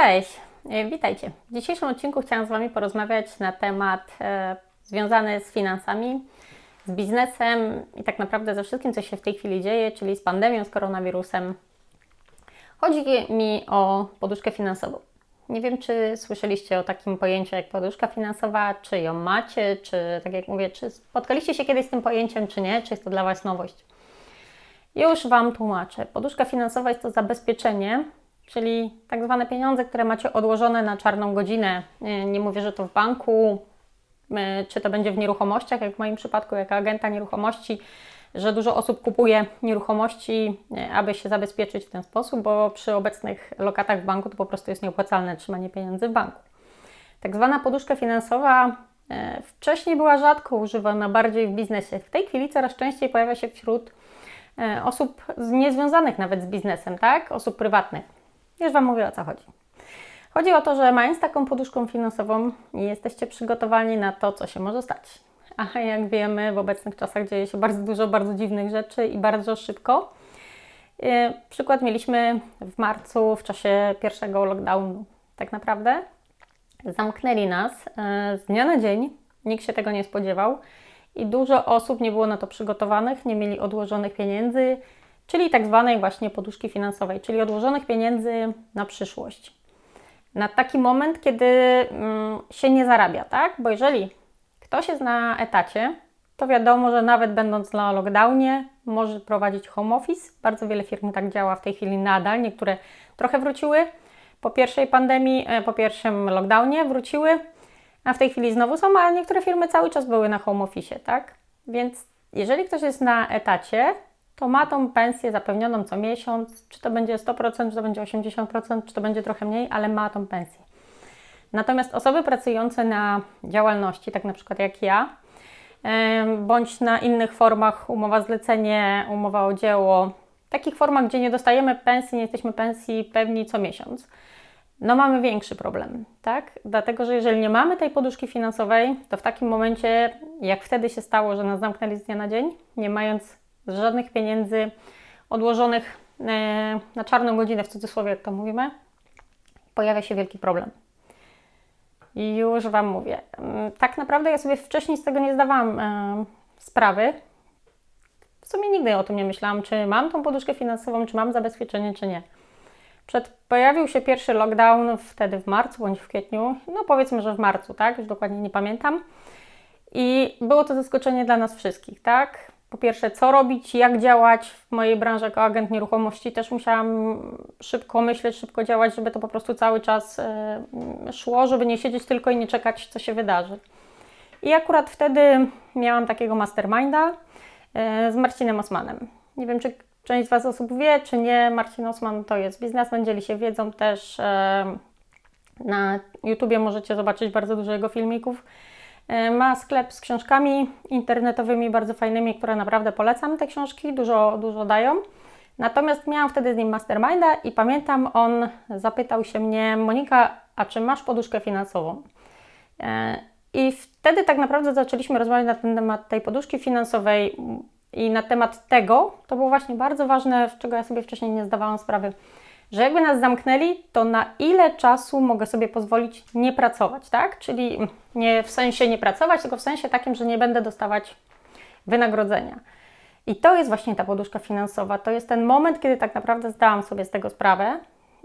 Cześć, e, witajcie. W dzisiejszym odcinku chciałam z Wami porozmawiać na temat e, związany z finansami, z biznesem i tak naprawdę ze wszystkim, co się w tej chwili dzieje, czyli z pandemią, z koronawirusem. Chodzi mi o poduszkę finansową. Nie wiem, czy słyszeliście o takim pojęciu jak poduszka finansowa, czy ją macie, czy tak jak mówię, czy spotkaliście się kiedyś z tym pojęciem, czy nie, czy jest to dla Was nowość. Już Wam tłumaczę. Poduszka finansowa jest to zabezpieczenie, czyli tak zwane pieniądze, które macie odłożone na czarną godzinę. Nie, mówię, że to w banku, e, czy to będzie w nieruchomościach, jak w moim przypadku, jako agenta nieruchomości, że dużo osób kupuje nieruchomości, e, aby się zabezpieczyć w ten sposób, bo przy obecnych lokatach w banku to po prostu jest nieopłacalne trzymanie pieniędzy w banku. Tak zwana poduszka finansowa e, wcześniej była rzadko używana, bardziej w biznesie. W tej chwili coraz częściej pojawia się wśród osób niezwiązanych nawet z biznesem, tak? Osób prywatnych. Już Wam mówię o co chodzi. Chodzi o to, że mając taką poduszką finansową, jesteście przygotowani na to, co się może stać. A jak wiemy, w obecnych czasach dzieje się bardzo dużo bardzo dziwnych rzeczy i bardzo szybko. E, przykład mieliśmy w marcu w czasie pierwszego lockdownu. Tak naprawdę zamknęli nas e, z dnia na dzień. Nikt się tego nie spodziewał i dużo osób nie było na to przygotowanych, nie mieli odłożonych pieniędzy, czyli tak zwanej właśnie poduszki finansowej, czyli odłożonych pieniędzy na przyszłość. Na taki moment, kiedy mm, się nie zarabia, tak? Bo jeżeli ktoś jest na etacie, to wiadomo, że nawet będąc na lockdownie, może prowadzić home office. Bardzo wiele firm tak działa w tej chwili nadal. Niektóre trochę wróciły po pierwszej pandemii, e, po pierwszym lockdownie wróciły, a w tej chwili znowu są, a niektóre firmy cały czas były na home office, tak? Więc jeżeli ktoś jest na etacie, to ma tą pensję zapewnioną co miesiąc, czy to będzie 100%, czy to będzie 80%, czy to będzie trochę mniej, ale ma tą pensję. Natomiast osoby pracujące na działalności, tak na przykład jak ja, bądź na innych formach umowa zlecenie, umowa o dzieło, takich formach, gdzie nie dostajemy pensji, nie jesteśmy pensji pewni co miesiąc, no mamy większy problem, tak? Dlatego, że jeżeli nie mamy tej poduszki finansowej, to w takim momencie, jak wtedy się stało, że nas zamknęli z dnia na dzień, nie mając żadnych pieniędzy odłożonych e, na czarną godzinę, w cudzysłowie, jak to mówimy, pojawia się wielki problem. I już Wam mówię. Mm, tak naprawdę ja sobie wcześniej z tego nie zdawałam e, sprawy. W sumie nigdy o tym nie myślałam, czy mam tą poduszkę finansową, czy mam zabezpieczenie, czy nie. Przed pojawił się pierwszy lockdown wtedy w marcu bądź w kwietniu, no powiedzmy, że w marcu, tak? Już dokładnie nie pamiętam. I było to zaskoczenie dla nas wszystkich, tak? Po pierwsze, co robić, jak działać. W mojej branży jako agent nieruchomości też musiałam szybko myśleć, szybko działać, żeby to po prostu cały czas e, szło, żeby nie siedzieć tylko i nie czekać, co się wydarzy. I akurat wtedy miałam takiego masterminda e, z Marcinem Osmanem. Nie wiem, czy część z Was osób wie, czy nie. Marcin Osman to jest biznesmen, dzieli się wiedzą też. E, na YouTubie możecie zobaczyć bardzo dużo jego filmików. E, ma sklep z książkami internetowymi, bardzo fajnymi, które naprawdę polecam. Te książki dużo, dużo dają. Natomiast miałam wtedy z nim masterminda i pamiętam, on zapytał się mnie, Monika, a czy masz poduszkę finansową? E, I wtedy tak naprawdę zaczęliśmy rozmawiać na ten temat tej poduszki finansowej i na temat tego, to było właśnie bardzo ważne, z czego ja sobie wcześniej nie zdawałam sprawy, że jakby nas zamknęli, to na ile czasu mogę sobie pozwolić nie pracować, tak? Czyli nie w sensie nie pracować, tylko w sensie takim, że nie będę dostawać wynagrodzenia. I to jest właśnie ta poduszka finansowa. To jest ten moment, kiedy tak naprawdę zdałam sobie z tego sprawę.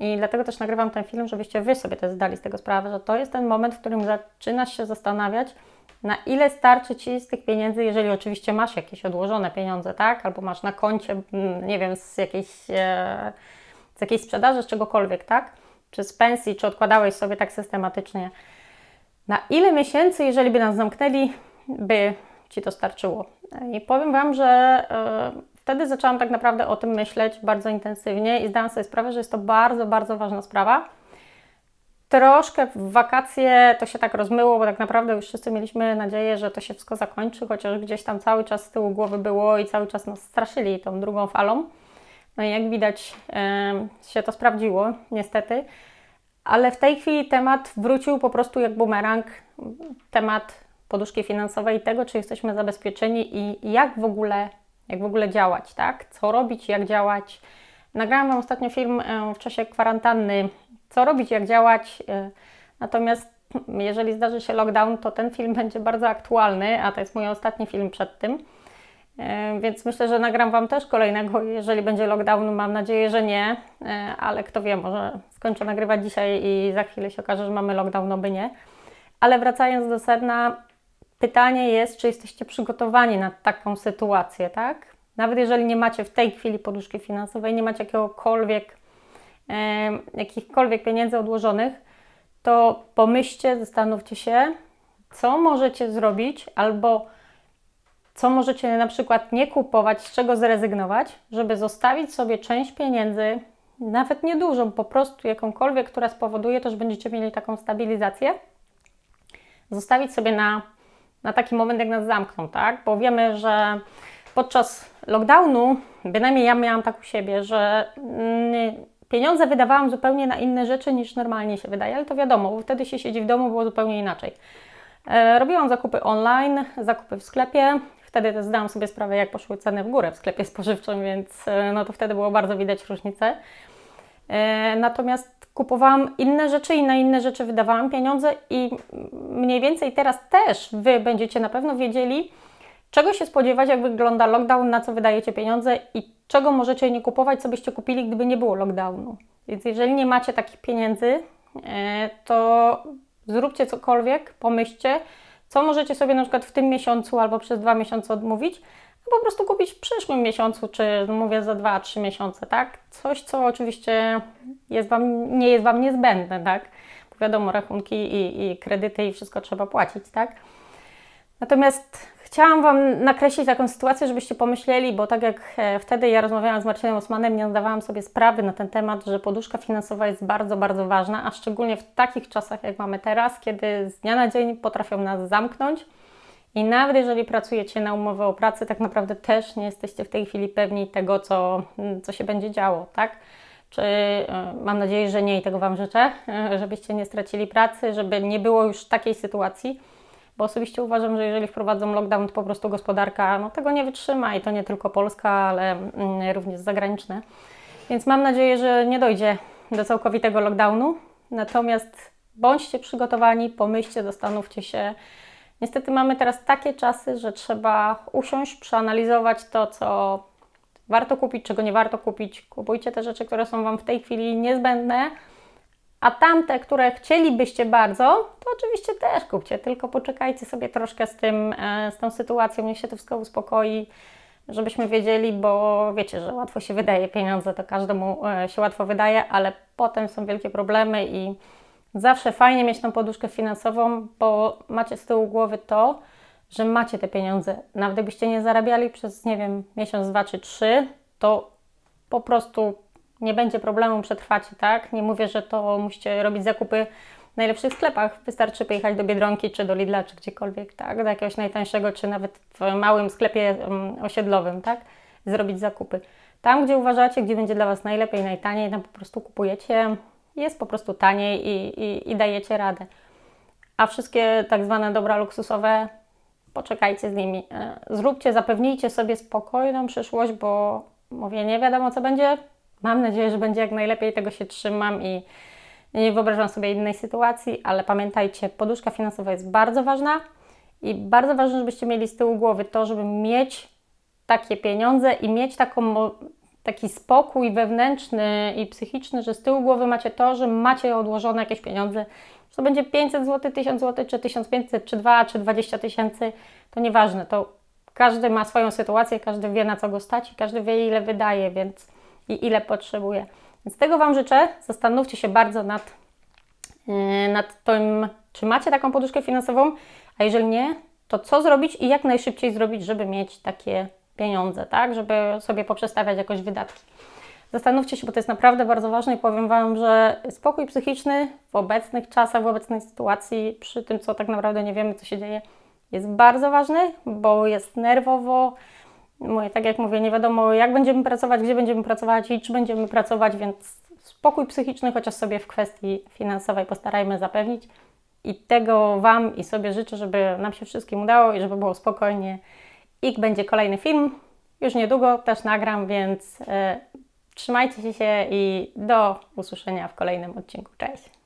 I dlatego też nagrywam ten film, żebyście Wy sobie też zdali z tego sprawę, że to jest ten moment, w którym zaczynasz się zastanawiać, na ile starczy Ci z tych pieniędzy, jeżeli oczywiście masz jakieś odłożone pieniądze, tak? Albo masz na koncie, mm, nie wiem, z jakiejś. E, z jakiejś sprzedaży, z czegokolwiek, tak? Czy z pensji, czy odkładałeś sobie tak systematycznie. Na ile miesięcy, jeżeli by nas zamknęli, by Ci to starczyło? I powiem Wam, że yy, wtedy zaczęłam tak naprawdę o tym myśleć bardzo intensywnie i zdałam sobie sprawę, że jest to bardzo, bardzo ważna sprawa. Troszkę w wakacje to się tak rozmyło, bo tak naprawdę już wszyscy mieliśmy nadzieję, że to się wszystko zakończy, chociaż gdzieś tam cały czas z tyłu głowy było i cały czas nas straszyli tą drugą falą. No i jak widać się to sprawdziło, niestety. Ale w tej chwili temat wrócił po prostu jak bumerang. Temat poduszki finansowej, tego, czy jesteśmy zabezpieczeni i jak w ogóle, jak w ogóle działać, tak? Co robić, jak działać. Nagrałam Wam ostatnio film w czasie kwarantanny co robić, jak działać. E, natomiast jeżeli zdarzy się lockdown, to ten film będzie bardzo aktualny, a to jest mój ostatni film przed tym. E, więc myślę, że nagram Wam też kolejnego, jeżeli będzie lockdown. Mam nadzieję, że nie, e, ale kto wie, może skończę nagrywać dzisiaj i za chwilę się okaże, że mamy lockdown, by nie. Ale wracając do sedna, pytanie jest, czy jesteście przygotowani na taką sytuację, tak? Nawet jeżeli nie macie w tej chwili poduszki finansowej, nie macie jakiegokolwiek, e, jakichkolwiek pieniędzy odłożonych, to pomyślcie, zastanówcie się, co możecie zrobić albo co możecie na przykład nie kupować, z czego zrezygnować, żeby zostawić sobie część pieniędzy, nawet niedużą, po prostu jakąkolwiek, która spowoduje to, że będziecie mieli taką stabilizację, zostawić sobie na, na taki moment, jak nas zamkną, tak? Bo wiemy, że podczas lockdownu, bynajmniej ja miałam tak u siebie, że mm, pieniądze wydawałam zupełnie na inne rzeczy niż normalnie się wydaje, ale to wiadomo, bo wtedy się siedzi w domu, było zupełnie inaczej. E, robiłam zakupy online, zakupy w sklepie. Wtedy też zdałam sobie sprawę, jak poszły ceny w górę w sklepie spożywczym, więc e, no to wtedy było bardzo widać różnicę. E, natomiast kupowałam inne rzeczy i na inne rzeczy wydawałam pieniądze i mniej więcej teraz też Wy będziecie na pewno wiedzieli, czego się spodziewać, jak wygląda lockdown, na co wydajecie pieniądze i czego możecie nie kupować, co byście kupili, gdyby nie było lockdownu. Więc jeżeli nie macie takich pieniędzy, e, to zróbcie cokolwiek, pomyślcie, co możecie sobie na przykład w tym miesiącu albo przez dwa miesiące odmówić, a po prostu kupić w przyszłym miesiącu, czy mówię za dwa, trzy miesiące, tak? Coś, co oczywiście jest wam, nie jest Wam niezbędne, tak? Bo wiadomo, rachunki i, i kredyty i wszystko trzeba płacić, tak? Natomiast Chciałam Wam nakreślić taką sytuację, żebyście pomyśleli, bo tak jak e, wtedy ja rozmawiałam z Marcinem Osmanem, nie zdawałam sobie sprawy na ten temat, że poduszka finansowa jest bardzo, bardzo ważna, a szczególnie w takich czasach, jak mamy teraz, kiedy z dnia na dzień potrafią nas zamknąć i nawet jeżeli pracujecie na umowę o pracę, tak naprawdę też nie jesteście w tej chwili pewni tego, co, co się będzie działo, tak? Czy e, mam nadzieję, że nie i tego Wam życzę, e, żebyście nie stracili pracy, żeby nie było już takiej sytuacji, bo osobiście uważam, że jeżeli wprowadzą lockdown, to po prostu gospodarka no, tego nie wytrzyma i to nie tylko Polska, ale mm, również zagraniczne. Więc mam nadzieję, że nie dojdzie do całkowitego lockdownu. Natomiast bądźcie przygotowani, pomyślcie, zastanówcie się. Niestety mamy teraz takie czasy, że trzeba usiąść, przeanalizować to, co warto kupić, czego nie warto kupić. Kupujcie te rzeczy, które są Wam w tej chwili niezbędne, a tamte, które chcielibyście bardzo, to oczywiście też kupcie, tylko poczekajcie sobie troszkę z tym, e, z tą sytuacją, niech się to wszystko uspokoi, żebyśmy wiedzieli, bo wiecie, że łatwo się wydaje pieniądze, to każdemu e, się łatwo wydaje, ale potem są wielkie problemy i zawsze fajnie mieć tą poduszkę finansową, bo macie z tyłu głowy to, że macie te pieniądze. Nawet gdybyście nie zarabiali przez, nie wiem, miesiąc, dwa czy trzy, to po prostu nie będzie problemu, przetrwacie, tak? Nie mówię, że to musicie robić zakupy w najlepszych sklepach. Wystarczy pojechać do Biedronki, czy do Lidla, czy gdziekolwiek, tak? Do jakiegoś najtańszego, czy nawet w małym sklepie osiedlowym, tak? Zrobić zakupy. Tam, gdzie uważacie, gdzie będzie dla Was najlepiej, najtaniej, tam po prostu kupujecie, jest po prostu taniej i, i, i dajecie radę. A wszystkie tak zwane dobra luksusowe, poczekajcie z nimi. E, zróbcie, zapewnijcie sobie spokojną przyszłość, bo mówię, nie wiadomo co będzie, Mam nadzieję, że będzie jak najlepiej, tego się trzymam i nie wyobrażam sobie innej sytuacji, ale pamiętajcie, poduszka finansowa jest bardzo ważna i bardzo ważne, żebyście mieli z tyłu głowy to, żeby mieć takie pieniądze i mieć taką, taki spokój wewnętrzny i psychiczny, że z tyłu głowy macie to, że macie odłożone jakieś pieniądze. Czy to będzie 500 zł, 1000 zł, czy 1500, czy 2, czy 20 tysięcy, to nieważne. To każdy ma swoją sytuację, każdy wie na co go stać i każdy wie ile wydaje, więc i ile potrzebuje. Więc tego Wam życzę. Zastanówcie się bardzo nad, yy, nad tym, czy macie taką poduszkę finansową, a jeżeli nie, to co zrobić i jak najszybciej zrobić, żeby mieć takie pieniądze, tak? Żeby sobie poprzestawiać jakoś wydatki. Zastanówcie się, bo to jest naprawdę bardzo ważne i powiem Wam, że spokój psychiczny w obecnych czasach, w obecnej sytuacji, przy tym, co tak naprawdę nie wiemy, co się dzieje, jest bardzo ważny, bo jest nerwowo, Mówię, tak jak mówię, nie wiadomo jak będziemy pracować, gdzie będziemy pracować i czy będziemy pracować, więc spokój psychiczny chociaż sobie w kwestii finansowej postarajmy zapewnić. I tego Wam i sobie życzę, żeby nam się wszystkim udało i żeby było spokojnie. I będzie kolejny film, już niedługo też nagram, więc e, Trzymajcie się i do usłyszenia w kolejnym odcinku. Cześć!